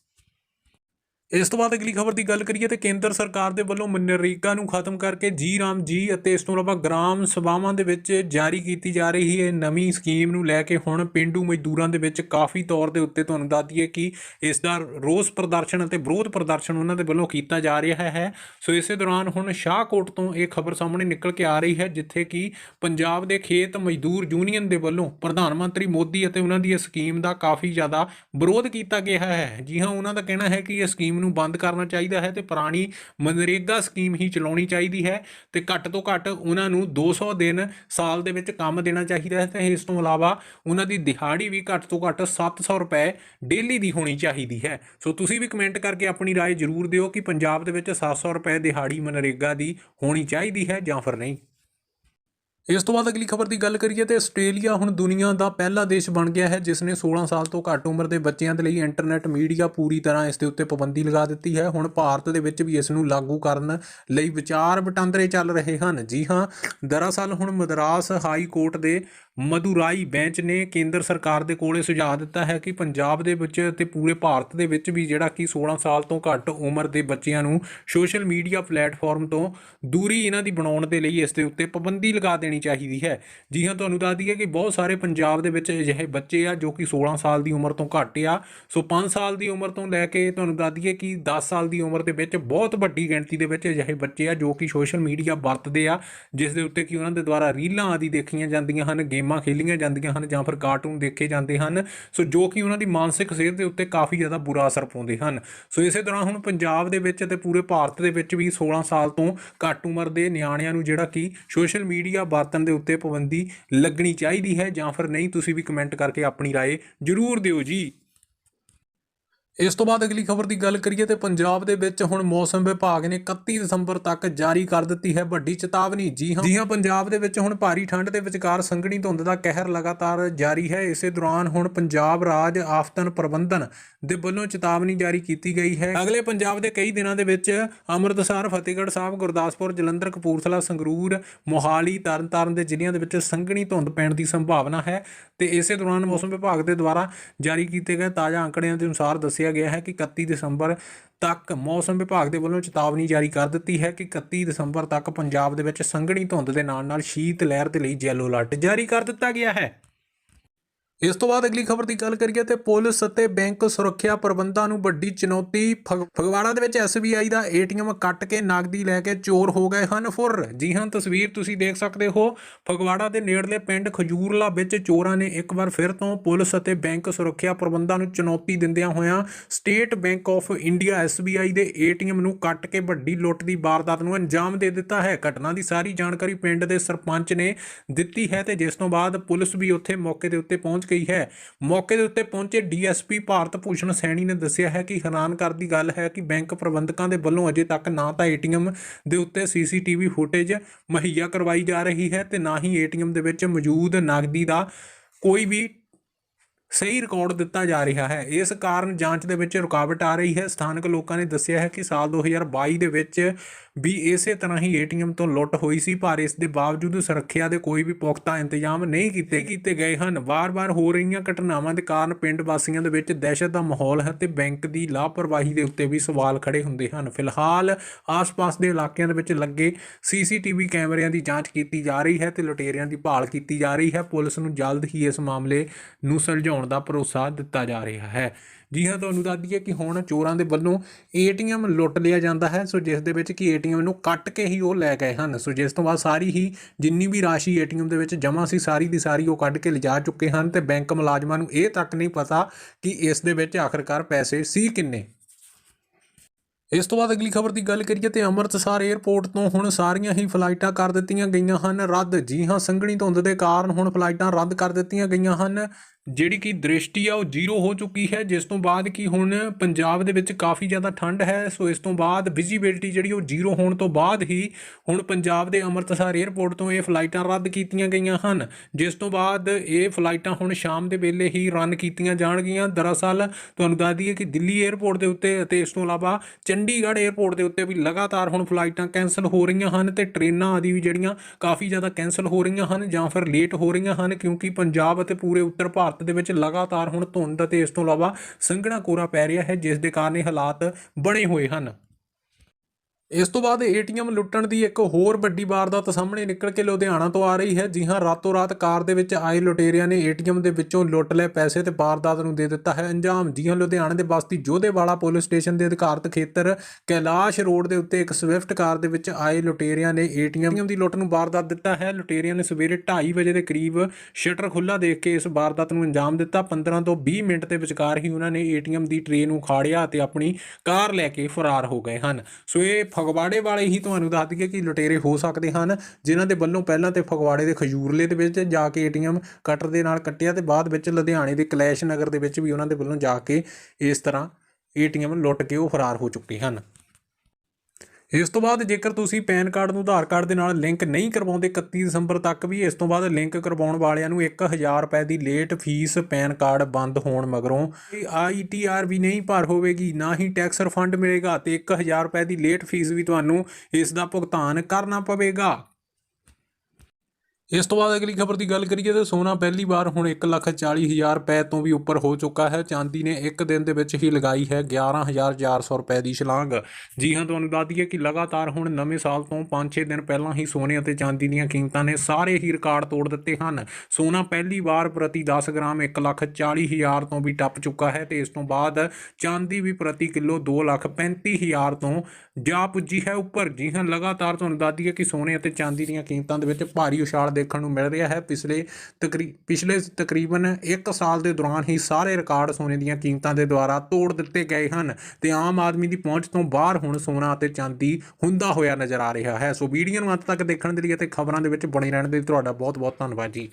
ਇਸ ਤੋਂ ਬਾਅਦ ਅਗਲੀ ਖਬਰ ਦੀ ਗੱਲ ਕਰੀਏ ਤੇ ਕੇਂਦਰ ਸਰਕਾਰ ਦੇ ਵੱਲੋਂ ਮਨਰੇਗਾ ਨੂੰ ਖਤਮ ਕਰਕੇ ਜੀ ਰਾਮ ਜੀ ਅਤੇ ਇਸ ਤੋਂ ਇਲਾਵਾ ਗ੍ਰਾਮ ਸਭਾਵਾਂ ਦੇ ਵਿੱਚ ਜਾਰੀ ਕੀਤੀ ਜਾ ਰਹੀ ਹੈ ਨਵੀਂ ਸਕੀਮ ਨੂੰ ਲੈ ਕੇ ਹੁਣ ਪਿੰਡੂ ਮਜ਼ਦੂਰਾਂ ਦੇ ਵਿੱਚ ਕਾਫੀ ਤੌਰ ਦੇ ਉੱਤੇ ਤੁਹਾਨੂੰ ਦੱਸ ਦਈਏ ਕਿ ਇਸ ਦਾ ਰੋਸ ਪ੍ਰਦਰਸ਼ਨ ਅਤੇ ਵਿਰੋਧ ਪ੍ਰਦਰਸ਼ਨ ਉਹਨਾਂ ਦੇ ਵੱਲੋਂ ਕੀਤਾ ਜਾ ਰਿਹਾ ਹੈ। ਸੋ ਇਸੇ ਦੌਰਾਨ ਹੁਣ ਸ਼ਾਹਕੋਟ ਤੋਂ ਇਹ ਖਬਰ ਸਾਹਮਣੇ ਨਿਕਲ ਕੇ ਆ ਰਹੀ ਹੈ, ਜਿੱਥੇ ਕਿ ਪੰਜਾਬ ਦੇ ਖੇਤ ਮਜ਼ਦੂਰ ਯੂਨੀਅਨ ਦੇ ਵੱਲੋਂ ਪ੍ਰਧਾਨ ਮੰਤਰੀ ਮੋਦੀ ਅਤੇ ਉਹਨਾਂ ਦੀ ਇਸ ਸਕੀਮ ਦਾ ਕਾਫੀ ਜ਼ਿਆਦਾ ਵਿਰੋਧ ਕੀਤਾ ਗਿਆ ਹੈ। ਜੀ ਹਾਂ, ਉਹਨਾਂ ਦਾ ਕਹਿਣਾ ਹੈ ਕਿ ਇਹ ਸਕੀਮ ਨੂੰ ਬੰਦ ਕਰਨਾ ਚਾਹੀਦਾ ਹੈ ਤੇ ਪੁਰਾਣੀ ਮਨਰੇਗਾ ਸਕੀਮ ਹੀ ਚਲਾਉਣੀ ਚਾਹੀਦੀ ਹੈ ਤੇ ਘੱਟ ਤੋਂ ਘੱਟ ਉਹਨਾਂ ਨੂੰ 200 ਦਿਨ ਸਾਲ ਦੇ ਵਿੱਚ ਕੰਮ ਦੇਣਾ ਚਾਹੀਦਾ ਹੈ ਤੇ ਇਸ ਤੋਂ ਇਲਾਵਾ ਉਹਨਾਂ ਦੀ ਦਿਹਾੜੀ ਵੀ ਘੱਟ ਤੋਂ ਘੱਟ 700 ਰੁਪਏ ਡੇਲੀ ਦੀ ਹੋਣੀ ਚਾਹੀਦੀ ਹੈ ਸੋ ਤੁਸੀਂ ਵੀ ਕਮੈਂਟ ਕਰਕੇ ਆਪਣੀ رائے ਜ਼ਰੂਰ ਦਿਓ ਕਿ ਪੰਜਾਬ ਦੇ ਵਿੱਚ 700 ਰੁਪਏ ਦਿਹਾੜੀ ਮਨਰੇਗਾ ਦੀ ਹੋਣੀ ਚਾਹੀਦੀ ਹੈ ਜਾਂ ਫਿਰ ਨਹੀਂ ਇਸ ਤੋਂ ਬਾਅਦ ਅਗਲੀ ਖਬਰ ਦੀ ਗੱਲ ਕਰੀਏ ਤੇ ਆਸਟ੍ਰੇਲੀਆ ਹੁਣ ਦੁਨੀਆ ਦਾ ਪਹਿਲਾ ਦੇਸ਼ ਬਣ ਗਿਆ ਹੈ, ਜਿਸ ਨੇ 16 ਸਾਲ ਤੋਂ ਘੱਟ ਉਮਰ ਦੇ ਬੱਚਿਆਂ ਦੇ ਲਈ ਇੰਟਰਨੈਟ ਮੀਡੀਆ ਪੂਰੀ ਤਰ੍ਹਾਂ ਇਸ ਦੇ ਉੱਤੇ ਪਾਬੰਦੀ ਲਗਾ ਦਿੱਤੀ ਹੈ। ਹੁਣ ਭਾਰਤ ਦੇ ਵਿੱਚ ਵੀ ਇਸ ਨੂੰ ਲਾਗੂ ਕਰਨ ਲਈ ਵਿਚਾਰ ਵਟਾਂਦਰੇ ਚੱਲ ਰਹੇ ਹਨ। ਜੀ ਹਾਂ, ਦਰਅਸਲ ਹੁਣ ਮਦਰਾਸ ਹਾਈ ਕੋਰਟ ਦੇ ਮਦੁਰਾਈ ਬੈਂਚ ਨੇ ਕੇਂਦਰ ਸਰਕਾਰ ਦੇ ਕੋਲੇ ਸੁਝਾਅ ਦਿੱਤਾ ਹੈ ਕਿ ਪੰਜਾਬ ਦੇ ਵਿੱਚ ਤੇ ਪੂਰੇ ਭਾਰਤ ਦੇ ਵਿੱਚ ਵੀ ਜਿਹੜਾ ਕਿ 16 ਸਾਲ ਤੋਂ ਘੱਟ ਉਮਰ ਦੇ ਬੱਚਿਆਂ ਨੂੰ ਸੋਸ਼ਲ ਮੀਡੀਆ ਪਲੇਟਫਾਰਮ ਤੋਂ ਦੂਰੀ ਇਹਨਾਂ ਦੀ ਬਣਾਉਣ ਦੇ ਲਈ ਇਸ ਦੇ ਉੱਤੇ ਪਾਬੰਦੀ ਲਗਾ ਦੇਣੀ ਦੇਣੀ ਚਾਹੀਦੀ ਹੈ। ਜੀ ਹਾਂ, ਤੁਹਾਨੂੰ ਦੱਸ ਦਈਏ ਕਿ ਬਹੁਤ ਸਾਰੇ ਪੰਜਾਬ ਦੇ ਵਿੱਚ ਅਜਿਹੇ ਬੱਚੇ ਆ ਜੋ ਕਿ 16 ਸਾਲ ਦੀ ਉਮਰ ਤੋਂ ਘੱਟ ਆ। ਸੋ 5 ਸਾਲ ਦੀ ਉਮਰ ਤੋਂ ਲੈ ਕੇ ਤੁਹਾਨੂੰ ਦੱਸ ਦਈਏ ਕਿ 10 ਸਾਲ ਦੀ ਉਮਰ ਦੇ ਵਿੱਚ ਬਹੁਤ ਵੱਡੀ ਗਿਣਤੀ ਦੇ ਵਿੱਚ ਅਜਿਹੇ ਬੱਚੇ ਆ ਜੋ ਕਿ ਸੋਸ਼ਲ ਮੀਡੀਆ ਵਰਤਦੇ ਆ, ਜਿਸ ਦੇ ਉੱਤੇ ਕਿ ਉਹਨਾਂ ਦੇ ਦੁਆਰਾ ਰੀਲਾਂ ਆਦਿ ਦੇਖੀਆਂ ਜਾਂਦੀਆਂ ਹਨ, ਗੇਮਾਂ ਖੇਲੀਆਂ ਜਾਂਦੀਆਂ ਹਨ ਜਾਂ ਫਿਰ ਕਾਰਟੂਨ ਦੇਖੇ ਜਾਂਦੇ ਹਨ। ਸੋ ਜੋ ਕਿ ਉਹਨਾਂ ਦੀ ਮਾਨਸਿਕ ਸਿਹਤ ਦੇ ਉੱਤੇ ਕਾਫੀ ਜ਼ਿਆਦਾ ਬੁਰਾ ਅਸਰ ਪਾਉਂਦੇ ਹਨ। ਸੋ ਇਸੇ ਤਰ੍ਹਾਂ ਹੁਣ ਪੰਜਾਬ ਦੇ ਵਿੱਚ ਤੇ ਪੂਰੇ ਭਾਰਤ ਦੇ ਵਿੱਚ ਵੀ 16 ਸਾਲ ਤੋਂ ਘੱਟ ਉਮਰ ਦੇ ਨਿਆਣਿਆਂ ਨੂੰ ਜਿਹੜਾ ਕਿ ਸੋਸ਼ਲ ਮੀਡੀਆ ਵਰਤਣ ਦੇ ਉੱਤੇ ਪਾਬੰਦੀ ਲੱਗਣੀ ਚਾਹੀਦੀ ਹੈ ਜਾਂ ਫਿਰ ਨਹੀਂ ਤੁਸੀਂ ਵੀ ਕਮੈਂਟ ਕਰਕੇ ਆਪਣੀ رائے ਜ਼ਰੂਰ ਦਿਓ ਜੀ ਇਸ ਤੋਂ ਬਾਅਦ ਅਗਲੀ ਖਬਰ ਦੀ ਗੱਲ ਕਰੀਏ ਤੇ ਪੰਜਾਬ ਦੇ ਵਿੱਚ ਹੁਣ ਮੌਸਮ ਵਿਭਾਗ ਨੇ 31 ਦਸੰਬਰ ਤੱਕ ਜਾਰੀ ਕਰ ਦਿੱਤੀ ਹੈ ਵੱਡੀ ਚੇਤਾਵਨੀ। ਜੀ ਹਾਂ ਜੀ ਹਾਂ, ਪੰਜਾਬ ਦੇ ਵਿੱਚ ਹੁਣ ਭਾਰੀ ਠੰਡ ਦੇ ਵਿਚਕਾਰ ਸੰਘਣੀ ਧੁੰਦ ਦਾ ਕਹਿਰ ਲਗਾਤਾਰ ਜਾਰੀ ਹੈ। ਇਸੇ ਦੌਰਾਨ ਹੁਣ ਪੰਜਾਬ ਰਾਜ ਆਫਤਨ ਪ੍ਰਬੰਧਨ ਦੇ ਵੱਲੋਂ ਚੇਤਾਵਨੀ ਜਾਰੀ ਕੀਤੀ ਗਈ ਹੈ। ਅਗਲੇ ਪੰਜਾਬ ਦੇ ਕਈ ਦਿਨਾਂ ਦੇ ਵਿੱਚ ਅੰਮ੍ਰਿਤਸਰ, ਫਤਿਹਗੜ੍ਹ ਸਾਹਿਬ, ਗੁਰਦਾਸਪੁਰ, ਜਲੰਧਰ, ਕਪੂਰਥਲਾ, ਸੰਗਰੂਰ, ਮੋਹਾਲੀ, ਤਰਨਤਾਰਨ ਦੇ ਜ਼ਿਲ੍ਹਿਆਂ ਦੇ ਵਿੱਚ ਸੰਘਣੀ ਧੁੰਦ ਪੈਣ ਦੀ ਸੰਭਾਵਨਾ ਹੈ ਤੇ ਇਸੇ ਦੌਰਾਨ ਮੌਸਮ ਵਿਭਾਗ ਦੇ ਦੁਆਰਾ ਜਾਰੀ ਕੀਤੇ ਗਏ ਤਾਜ਼ਾ ਅੰਕੜਿਆਂ ਦੇ ਅਨੁਸਾਰ ਦੱਸਿਆ ਗਿਆ ਹੈ ਕਿ 31 ਦਸੰਬਰ ਤੱਕ ਮੌਸਮ ਵਿਭਾਗ ਦੇ ਵੱਲੋਂ ਚੇਤਾਵਨੀ ਜਾਰੀ ਕਰ ਦਿੱਤੀ ਹੈ ਕਿ 31 ਦਸੰਬਰ ਤੱਕ ਪੰਜਾਬ ਦੇ ਵਿੱਚ ਸੰਘਣੀ ਧੁੰਦ ਦੇ ਨਾਲ ਨਾਲ ਸ਼ੀਤ ਲਹਿਰ ਦੇ ਲਈ ਯੈਲੋ ਅਲਰਟ ਜਾਰੀ ਕਰ ਦਿੱਤਾ ਗਿਆ ਹੈ। ਇਸ ਤੋਂ ਬਾਅਦ ਅਗਲੀ ਖਬਰ ਦੀ ਗੱਲ ਕਰੀਏ ਤੇ ਪੁਲਿਸ ਅਤੇ ਬੈਂਕ ਸੁਰੱਖਿਆ ਪ੍ਰਬੰਧਾਂ ਨੂੰ ਵੱਡੀ ਚੁਣੌਤੀ, ਫਗ- ਫਗਵਾੜਾ ਦੇ ਵਿੱਚ SBI ਦਾ ATM ਕੱਟ ਕੇ ਨਗਦੀ ਲੈ ਕੇ ਚੋਰ ਹੋ ਗਏ ਹਨ ਫੁਰ। ਜੀ ਹਾਂ, ਤਸਵੀਰ ਤੁਸੀਂ ਦੇਖ ਸਕਦੇ ਹੋ। ਫਗਵਾੜਾ ਦੇ ਨੇੜਲੇ ਪਿੰਡ ਖਜੂਰਲਾ ਵਿੱਚ ਚੋਰਾਂ ਨੇ ਇੱਕ ਵਾਰ ਫਿਰ ਤੋਂ ਪੁਲਿਸ ਅਤੇ ਬੈਂਕ ਸੁਰੱਖਿਆ ਪ੍ਰਬੰਧਾਂ ਨੂੰ ਚੁਣੌਤੀ ਦਿੰਦਿਆਂ ਹੋਇਆਂ State Bank of India SBI ਦੇ ATM ਨੂੰ ਕੱਟ ਕੇ ਵੱਡੀ ਲੁੱਟ ਦੀ ਵਾਰਦਾਤ ਨੂੰ ਅੰਜਾਮ ਦੇ ਦਿੱਤਾ ਹੈ। ਘਟਨਾ ਦੀ ਸਾਰੀ ਜਾਣਕਾਰੀ ਪਿੰਡ ਦੇ ਸਰਪੰਚ ਨੇ ਦਿੱਤੀ ਹੈ ਤੇ ਜਿਸ ਤੋਂ ਬਾਅਦ ਪੁਲਿਸ ਵੀ ਉੱਥੇ ਮੌਕੇ ਦੇ ਉੱਤੇ ਪਹੁੰਚ ਗਈ ਹੈ। ਮੌਕੇ ਦੇ ਉੱਤੇ ਪਹੁੰਚੇ ਡੀਐਸਪੀ ਭਾਰਤ ਭੂਸ਼ਣ ਸੈਣੀ ਨੇ ਦੱਸਿਆ ਹੈ ਕਿ ਹੈਰਾਨ ਕਰਦੀ ਗੱਲ ਹੈ ਕਿ ਬੈਂਕ ਪ੍ਰਬੰਧਕਾਂ ਦੇ ਵੱਲੋਂ ਅਜੇ ਤੱਕ ਨਾ ਤਾਂ ਏਟੀਐਮ ਦੇ ਉੱਤੇ ਸੀਸੀਟੀਵੀ ਫੁਟੇਜ ਮੁਹੱਈਆ ਕਰਵਾਈ ਜਾ ਰਹੀ ਹੈ ਤੇ ਨਾ ਹੀ ਏਟੀਐਮ ਦੇ ਵਿੱਚ ਮੌਜੂਦ ਨਗਦੀ ਦਾ ਕੋਈ ਵੀ ਸਹੀ ਰਿਕਾਰਡ ਦਿੱਤਾ ਜਾ ਰਿਹਾ ਹੈ। ਇਸ ਕਾਰਨ ਜਾਂਚ ਦੇ ਵਿੱਚ ਰੁਕਾਵਟ ਆ ਰਹੀ ਹੈ। ਸਥਾਨਕ ਲੋਕਾਂ ਨੇ ਦੱਸਿਆ ਹੈ ਕਿ ਸਾਲ 2022 ਦੇ ਵਿੱਚ ਵੀ ਇਸੇ ਤਰ੍ਹਾਂ ਹੀ ਏਟੀਐਮ ਤੋਂ ਲੁੱਟ ਹੋਈ ਸੀ, ਪਰ ਇਸ ਦੇ ਬਾਵਜੂਦ ਸੁਰੱਖਿਆ ਦੇ ਕੋਈ ਵੀ ਪੁਖਤਾ ਇੰਤਜ਼ਾਮ ਨਹੀਂ ਕੀਤੇ ਕੀਤੇ ਗਏ ਹਨ। ਵਾਰ-ਵਾਰ ਹੋ ਰਹੀਆਂ ਘਟਨਾਵਾਂ ਦੇ ਕਾਰਨ ਪਿੰਡ ਵਾਸੀਆਂ ਦੇ ਵਿੱਚ ਦਹਿਸ਼ਤ ਦਾ ਮਾਹੌਲ ਹੈ ਤੇ ਬੈਂਕ ਦੀ ਲਾਪਰਵਾਹੀ ਦੇ ਉੱਤੇ ਵੀ ਸਵਾਲ ਖੜੇ ਹੁੰਦੇ ਹਨ। ਫਿਲਹਾਲ ਆਸ-ਪਾਸ ਦੇ ਇਲਾਕਿਆਂ ਦੇ ਵਿੱਚ ਲੱਗੇ ਸੀਸੀਟੀਵੀ ਕੈਮਰਿਆਂ ਦੀ ਜਾਂਚ ਕੀਤੀ ਜਾ ਰਹੀ ਹੈ ਤੇ ਲੁਟੇਰਿਆਂ ਦੀ ਭਾਲ ਕੀਤੀ ਜਾ ਰਹੀ ਹੈ। ਪੁਲਿਸ ਨੂੰ ਜਲਦ ਹੀ ਇਸ ਮਾਮਲੇ ਨੂੰ ਸੁਲਝਾਉਣ ਦਾ ਭਰੋਸਾ ਦਿੱਤਾ ਜਾ ਰਿਹਾ ਹੈ। ਜੀ ਹਾਂ, ਤੁਹਾਨੂੰ ਦੱਸ ਦਈਏ ਕਿ ਹੁਣ ਚੋਰਾਂ ਦੇ ਵੱਲੋਂ ਏਟੀਐਮ ਲੁੱਟ ਲਿਆ ਜਾਂਦਾ ਹੈ। ਸੋ ਜਿਸ ਦੇ ਵਿੱਚ ਕਿ ਏਟੀਐਮ ਨੂੰ ਕੱਟ ਕੇ ਹੀ ਉਹ ਲੈ ਗਏ ਹਨ। ਸੋ ਜਿਸ ਤੋਂ ਬਾਅਦ ਸਾਰੀ ਹੀ ਜਿੰਨੀ ਵੀ ਰਾਸ਼ੀ ਏਟੀਐਮ ਦੇ ਵਿੱਚ ਜਮ੍ਹਾਂ ਸੀ, ਸਾਰੀ ਦੀ ਸਾਰੀ ਉਹ ਕੱਢ ਕੇ ਲਿਜਾ ਚੁੱਕੇ ਹਨ ਤੇ ਬੈਂਕ ਮੁਲਾਜ਼ਮਾਂ ਨੂੰ ਇਹ ਤੱਕ ਨਹੀਂ ਪਤਾ ਕਿ ਇਸ ਦੇ ਵਿੱਚ ਆਖਰਕਾਰ ਪੈਸੇ ਸੀ ਕਿੰਨੇ। ਇਸ ਤੋਂ ਬਾਅਦ ਅਗਲੀ ਖਬਰ ਦੀ ਗੱਲ ਕਰੀਏ ਤੇ ਅੰਮ੍ਰਿਤਸਰ 에ਅਰਪੋਰਟ ਤੋਂ ਹੁਣ ਸਾਰੀਆਂ ਹੀ ਫਲਾਈਟਾਂ ਕਰ ਦਿੱਤੀਆਂ ਗਈਆਂ ਹਨ। ਰੱਦ। ਜੀ ਹਾਂ, ਸੰਘਣੀ ਧੁੰਦ ਦੇ ਕਾਰਨ ਹੁਣ ਫਲਾਈਟਾਂ ਰੱਦ ਕਰ ਦਿੱਤੀਆਂ ਗਈਆਂ ਹਨ। ਜਿਹੜੀ ਕਿ ਦ੍ਰਿਸ਼ਟੀ ਆ ਉਹ ਜ਼ੀਰੋ ਹੋ ਚੁੱਕੀ ਹੈ। ਜਿਸ ਤੋਂ ਬਾਅਦ ਕਿ ਹੁਣ ਪੰਜਾਬ ਦੇ ਵਿੱਚ ਕਾਫੀ ਜ਼ਿਆਦਾ ਠੰਡ ਹੈ, ਸੋ ਇਸ ਤੋਂ ਬਾਅਦ ਵਿਜੀਬਿਲਟੀ ਜਿਹੜੀ ਉਹ ਜ਼ੀਰੋ ਹੋਣ ਤੋਂ ਬਾਅਦ ਹੀ ਹੁਣ ਪੰਜਾਬ ਦੇ ਅੰਮ੍ਰਿਤਸਰ 에ਅਰਪੋਰਟ ਤੋਂ ਇਹ ਫਲਾਈਟਾਂ ਰੱਦ ਕੀਤੀਆਂ ਗਈਆਂ ਹਨ। ਜਿਸ ਤੋਂ ਬਾਅਦ ਇਹ ਫਲਾਈਟਾਂ ਹੁਣ ਸ਼ਾਮ ਦੇ ਵੇਲੇ ਹੀ ਰਨ ਕੀਤੀਆਂ ਜਾਣਗੀਆਂ। ਦਰਅਸਲ ਤੁਹਾਨੂੰ ਦੱਸ ਦਈਏ ਕਿ ਦਿੱਲੀ 에ਅਰਪੋਰਟ ਦੇ ਉੱਤੇ ਅਤੇ ਇਸ ਤੋਂ ਇਲਾਵਾ ਚੰਡੀਗੜ੍ਹ 에ਅਰਪੋਰਟ ਦੇ ਉੱਤੇ ਵੀ ਲਗਾਤਾਰ ਹੁਣ ਫਲਾਈਟਾਂ ਕੈਨਸਲ ਹੋ ਰਹੀਆਂ ਹਨ ਤੇ ਟ੍ਰੇਨਾਂ ਆਦਿ ਵੀ ਜਿਹੜੀਆਂ ਕਾਫੀ ਜ਼ਿਆਦਾ ਕੈਨਸਲ ਹੋ ਰਹੀਆਂ ਹਨ ਜਾਂ ਫਿਰ ਲੇਟ ਹੋ ਰਹੀਆਂ ਹਨ ਕਿਉਂਕਿ ਪੰਜਾਬ ਅਤੇ ਪੂਰੇ ਉੱਤਰ ਭਾਰਤ ਦੇ ਵਿੱਚ ਲਗਾਤਾਰ ਹੁਣ ਧੁੰਦ ਅਤੇ ਇਸ ਤੋਂ ਇਲਾਵਾ ਸੰਘਣਾ ਕੋਰਾ ਪੈ ਰਿਹਾ ਹੈ, ਜਿਸ ਦੇ ਕਾਰਨ ਇਹ ਹਾਲਾਤ ਬਣੇ ਹੋਏ ਹਨ। ਇਸ ਤੋਂ ਬਾਅਦ ਏਟੀਐਮ ਲੁੱਟਣ ਦੀ ਇੱਕ ਹੋਰ ਵੱਡੀ ਵਾਰਦਾਤ ਸਾਹਮਣੇ ਨਿਕਲ ਕੇ ਲੁਧਿਆਣਾ ਤੋਂ ਆ ਰਹੀ ਹੈ ਜੀ ਹਾਂ ਰਾਤੋਂ ਰਾਤ ਕਾਰ ਦੇ ਵਿੱਚ ਆਏ ਲੁਟੇਰਿਆਂ ਨੇ ਏਟੀਐਮ ਦੇ ਵਿੱਚੋਂ ਲੁੱਟ ਲਏ ਪੈਸੇ ਤੇ ਵਾਰਦਾਤ ਨੂੰ ਦੇ ਦਿੱਤਾ ਹੈ। ਅੰਜਾਮ ਜੀ ਹਾਂ ਲੁਧਿਆਣਾ ਦੇ ਬਸਤੀ ਜੋਧੇਵਾਲਾ ਪੁਲਿਸ ਸਟੇਸ਼ਨ ਦੇ ਅਧਿਕਾਰਤ ਖੇਤਰ ਕੈਲਾਸ਼ ਰੋਡ ਦੇ ਉੱਤੇ ਇੱਕ ਸਵਿਫਟ ਕਾਰ ਦੇ ਵਿੱਚ ਆਏ ਲੁਟੇਰਿਆਂ ਨੇ ਏਟੀਐਮ ਦੀ ਲੁੱਟ ਨੂੰ ਵਾਰਦਾਤ ਦਿੱਤਾ ਹੈ। ਲੁਟੇਰਿਆਂ ਨੇ ਸਵੇਰੇ 2:30 ਵਜੇ ਦੇ ਕਰੀਬ ਸ਼ਟਰ ਖੁੱਲਾ ਦੇਖ ਕੇ ਇਸ ਵਾਰਦਾਤ ਨੂੰ ਅੰਜਾਮ ਦਿੱਤਾ। 15 ਤੋਂ 20 ਮਿੰਟ ਦੇ ਵਿਚਕਾਰ ਹੀ ਉਹਨਾਂ ਨੇ ਏਟੀਐਮ ਦੀ ਟ੍ਰੇ ਨੂੰ ਖਾੜਿਆ ਅਤੇ ਆਪਣੀ ਕਾਰ ਲੈ ਕੇ ਫਰਾਰ ਹੋ ਗਏ ਹਨ। ਸੋ ਇਹ ਫਗਵਾੜੇ ਵਾਲੇ ਹੀ ਤੁਹਾਨੂੰ ਦੱਸ ਦਈਏ ਕਿ ਲੁਟੇਰੇ ਹੋ ਸਕਦੇ ਹਨ, ਜਿਨ੍ਹਾਂ ਦੇ ਵੱਲੋਂ ਪਹਿਲਾਂ ਤੇ ਫਗਵਾੜੇ ਦੇ ਖਜੂਰਲੇ ਦੇ ਵਿੱਚ ਜਾ ਕੇ ਏਟੀਐਮ ਕਟਰ ਦੇ ਨਾਲ ਕੱਟਿਆ ਤੇ ਬਾਅਦ ਵਿੱਚ ਲੁਧਿਆਣੇ ਦੇ ਕਲੈਸ਼ ਨਗਰ ਦੇ ਵਿੱਚ ਵੀ ਉਹਨਾਂ ਦੇ ਵੱਲੋਂ ਜਾ ਕੇ ਇਸ ਤਰ੍ਹਾਂ ਏਟੀਐਮ ਲੁੱਟ ਕੇ ਉਹ ਫਰਾਰ ਹੋ ਚੁੱਕੇ ਹਨ। ਇਸ ਤੋਂ ਬਾਅਦ ਜੇਕਰ ਤੁਸੀਂ ਪੈਨ ਕਾਰਡ ਨੂੰ ਆਧਾਰ ਕਾਰਡ ਦੇ ਨਾਲ ਲਿੰਕ ਨਹੀਂ ਕਰਵਾਉਂਦੇ 31 ਦਸੰਬਰ ਤੱਕ ਵੀ, ਇਸ ਤੋਂ ਬਾਅਦ ਲਿੰਕ ਕਰਵਾਉਣ ਵਾਲਿਆਂ ਨੂੰ 1000 ਰੁਪਏ ਦੀ ਲੇਟ ਫੀਸ ਪੈਨ ਕਾਰਡ ਬੰਦ ਹੋਣ ਮਗਰੋਂ ਆਈਟੀਆਰ ਵੀ ਨਹੀਂ ਭਰ ਹੋਵੇਗੀ, ਨਾ ਹੀ ਟੈਕਸ ਰਿਫੰਡ ਮਿਲੇਗਾ ਤੇ 1000 ਰੁਪਏ ਦੀ ਲੇਟ ਫੀਸ ਵੀ ਤੁਹਾਨੂੰ ਇਸ ਦਾ ਭੁਗਤਾਨ ਕਰਨਾ ਪਵੇਗਾ। ਇਸ ਤੋਂ ਬਾਅਦ ਅਗਲੀ ਖਬਰ ਦੀ ਗੱਲ ਕਰੀਏ ਤਾਂ ਸੋਨਾ ਪਹਿਲੀ ਵਾਰ ਹੁਣ 140000 ਰੁਪਏ ਤੋਂ ਵੀ ਉੱਪਰ ਹੋ ਚੁੱਕਾ ਹੈ। ਚਾਂਦੀ ਨੇ ਇੱਕ ਦਿਨ ਦੇ ਵਿੱਚ ਹੀ ਲਗਾਈ ਹੈ 11400 ਰੁਪਏ ਦੀ ਛਲਾਂਗ। ਜੀ ਹਾਂ, ਤੁਹਾਨੂੰ ਦੱਸ ਦਈਏ ਕਿ ਲਗਾਤਾਰ ਹੁਣ ਨਵੇਂ ਸਾਲ ਤੋਂ 5-6 ਦਿਨ ਪਹਿਲਾਂ ਹੀ ਸੋਨੇ ਅਤੇ ਚਾਂਦੀ ਦੀਆਂ ਕੀਮਤਾਂ ਨੇ ਸਾਰੇ ਹੀ ਰਿਕਾਰਡ ਤੋੜ ਦਿੱਤੇ ਹਨ। ਸੋਨਾ ਪਹਿਲੀ ਵਾਰ ਪ੍ਰਤੀ 10 ਗ੍ਰਾਮ 140000 ਤੋਂ ਵੀ ਟੱਪ ਚੁੱਕਾ ਹੈ ਤੇ ਇਸ ਤੋਂ ਬਾਅਦ ਚਾਂਦੀ ਵੀ ਪ੍ਰਤੀ ਕਿਲੋ 235000 ਤੋਂ ਜਾ ਪੁੱਜੀ ਹੈ ਉੱਪਰ। ਜੀ ਹਾਂ, ਲਗਾਤਾਰ ਤੁਹਾਨੂੰ ਦੱਸ ਦਈਏ ਕਿ ਸੋਨੇ ਅਤੇ ਚਾਂਦੀ ਦੀਆਂ ਕੀਮਤਾਂ ਦੇ ਵਿੱਚ ਭਾਰੀ ਉਛਾਲ ਦੇਖਣ ਨੂੰ ਮਿਲ ਰਿਹਾ ਹੈ। ਪਿਛਲੇ ਤਕਰੀ, ਪਿਛਲੇ ਤਕਰੀਬਨ 1 ਸਾਲ ਦੇ ਦੌਰਾਨ ਹੀ ਸਾਰੇ ਰਿਕਾਰਡ ਸੋਨੇ ਦੀਆਂ ਕੀਮਤਾਂ ਦੇ ਦੁਆਰਾ ਤੋੜ ਦਿੱਤੇ ਗਏ ਹਨ ਤੇ ਆਮ ਆਦਮੀ ਦੀ ਪਹੁੰਚ ਤੋਂ ਬਾਹਰ ਹੁਣ ਸੋਨਾ ਅਤੇ ਚਾਂਦੀ ਹੁੰਦਾ ਹੋਇਆ ਨਜ਼ਰ ਆ ਰਿਹਾ ਹੈ। ਸੋ ਵੀਡੀਓ ਨੂੰ ਅੰਤ ਤੱਕ ਦੇਖਣ ਦੇ ਲਈ ਅਤੇ ਖਬਰਾਂ ਦੇ ਵਿੱਚ ਬਣੇ ਰਹਿਣ ਦੇ ਲਈ ਤੁਹਾਡਾ ਬਹੁਤ ਬਹੁਤ ਧੰਨਵਾਦ ਜੀ।